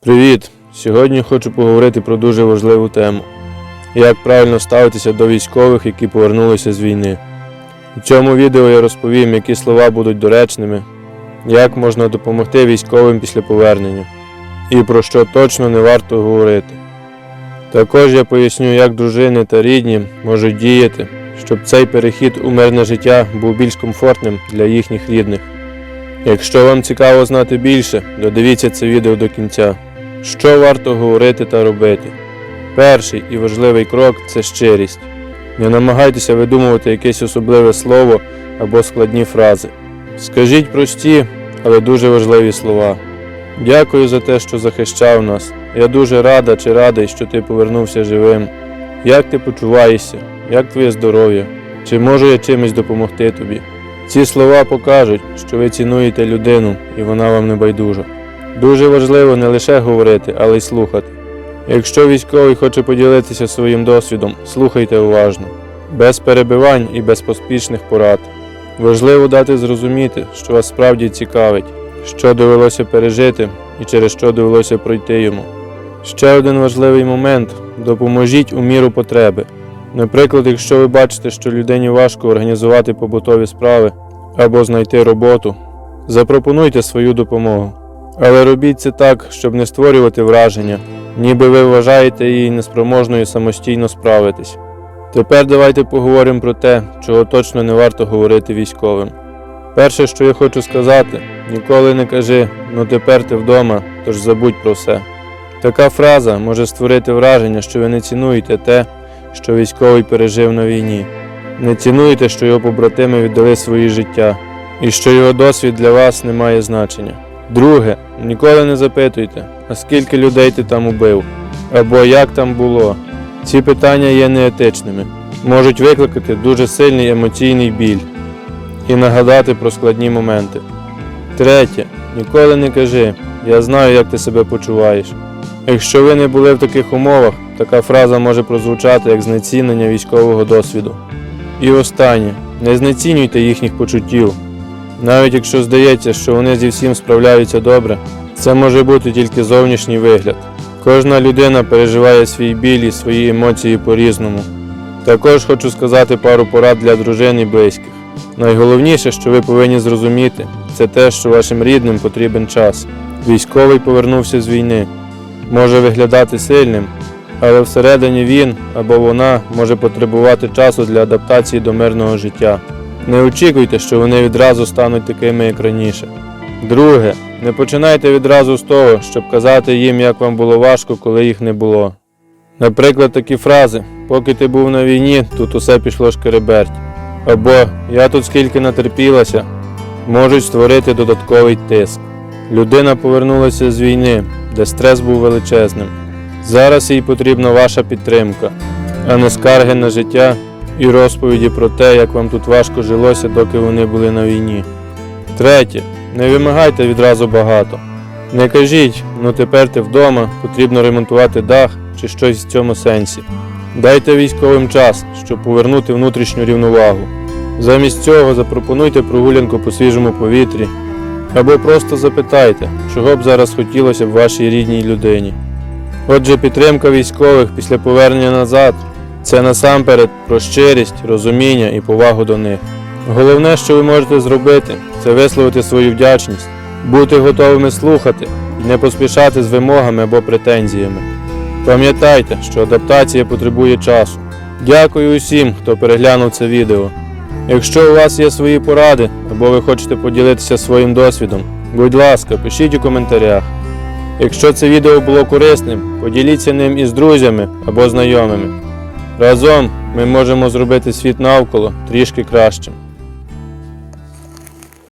Привіт! Сьогодні хочу поговорити про дуже важливу тему: як правильно ставитися до військових, які повернулися з війни. У цьому відео я розповім, які слова будуть доречними, як можна допомогти військовим після повернення і про що точно не варто говорити. Також я поясню, як дружини та рідні можуть діяти, щоб цей перехід у мирне життя був більш комфортним для їхніх рідних. Якщо вам цікаво знати більше, додивіться це відео до кінця. Що варто говорити та робити? Перший і важливий крок це щирість. Не намагайтеся видумувати якесь особливе слово або складні фрази. Скажіть прості, але дуже важливі слова. Дякую за те, що захищав нас. Я дуже рада чи радий, що ти повернувся живим. Як ти почуваєшся? Як твоє здоров'я? Чи можу я чимось допомогти тобі? Ці слова покажуть, що ви цінуєте людину і вона вам не байдужа. Дуже важливо не лише говорити, але й слухати. Якщо військовий хоче поділитися своїм досвідом, слухайте уважно, без перебивань і без поспішних порад. Важливо дати зрозуміти, що вас справді цікавить, що довелося пережити і через що довелося пройти йому. Ще один важливий момент допоможіть у міру потреби. Наприклад, якщо ви бачите, що людині важко організувати побутові справи або знайти роботу, запропонуйте свою допомогу. Але робіть це так, щоб не створювати враження, ніби ви вважаєте її неспроможною самостійно справитись. Тепер давайте поговоримо про те, чого точно не варто говорити військовим. Перше, що я хочу сказати, ніколи не кажи ну тепер ти вдома, тож забудь про все. Така фраза може створити враження, що ви не цінуєте те, що військовий пережив на війні. Не цінуєте, що його побратими віддали свої життя, і що його досвід для вас не має значення. Друге, ніколи не запитуйте, а скільки людей ти там убив, або як там було. Ці питання є неетичними, можуть викликати дуже сильний емоційний біль і нагадати про складні моменти. Третє, ніколи не кажи, я знаю, як ти себе почуваєш. Якщо ви не були в таких умовах, така фраза може прозвучати як знецінення військового досвіду. І останнє, не знецінюйте їхніх почуттів. Навіть якщо здається, що вони зі всім справляються добре, це може бути тільки зовнішній вигляд. Кожна людина переживає свій біль і свої емоції по-різному. Також хочу сказати пару порад для дружин і близьких. Найголовніше, що ви повинні зрозуміти, це те, що вашим рідним потрібен час. Військовий повернувся з війни, може виглядати сильним, але всередині він або вона може потребувати часу для адаптації до мирного життя. Не очікуйте, що вони відразу стануть такими, як раніше. Друге, не починайте відразу з того, щоб казати їм, як вам було важко, коли їх не було. Наприклад, такі фрази Поки ти був на війні, тут усе пішло шкереберть. Або Я тут скільки натерпілася, можуть створити додатковий тиск. Людина повернулася з війни, де стрес був величезним. Зараз їй потрібна ваша підтримка, а не скарги на життя і розповіді про те, як вам тут важко жилося, доки вони були на війні. Третє. Не вимагайте відразу багато. Не кажіть, ну тепер ти вдома, потрібно ремонтувати дах чи щось в цьому сенсі. Дайте військовим час, щоб повернути внутрішню рівновагу. Замість цього запропонуйте прогулянку по свіжому повітрі або просто запитайте, чого б зараз хотілося б вашій рідній людині. Отже, підтримка військових після повернення назад це насамперед про щирість, розуміння і повагу до них. Головне, що ви можете зробити, це висловити свою вдячність, бути готовими слухати і не поспішати з вимогами або претензіями. Пам'ятайте, що адаптація потребує часу. Дякую усім, хто переглянув це відео. Якщо у вас є свої поради або ви хочете поділитися своїм досвідом, будь ласка, пишіть у коментарях. Якщо це відео було корисним, поділіться ним із друзями або знайомими. Разом ми можемо зробити світ навколо трішки кращим.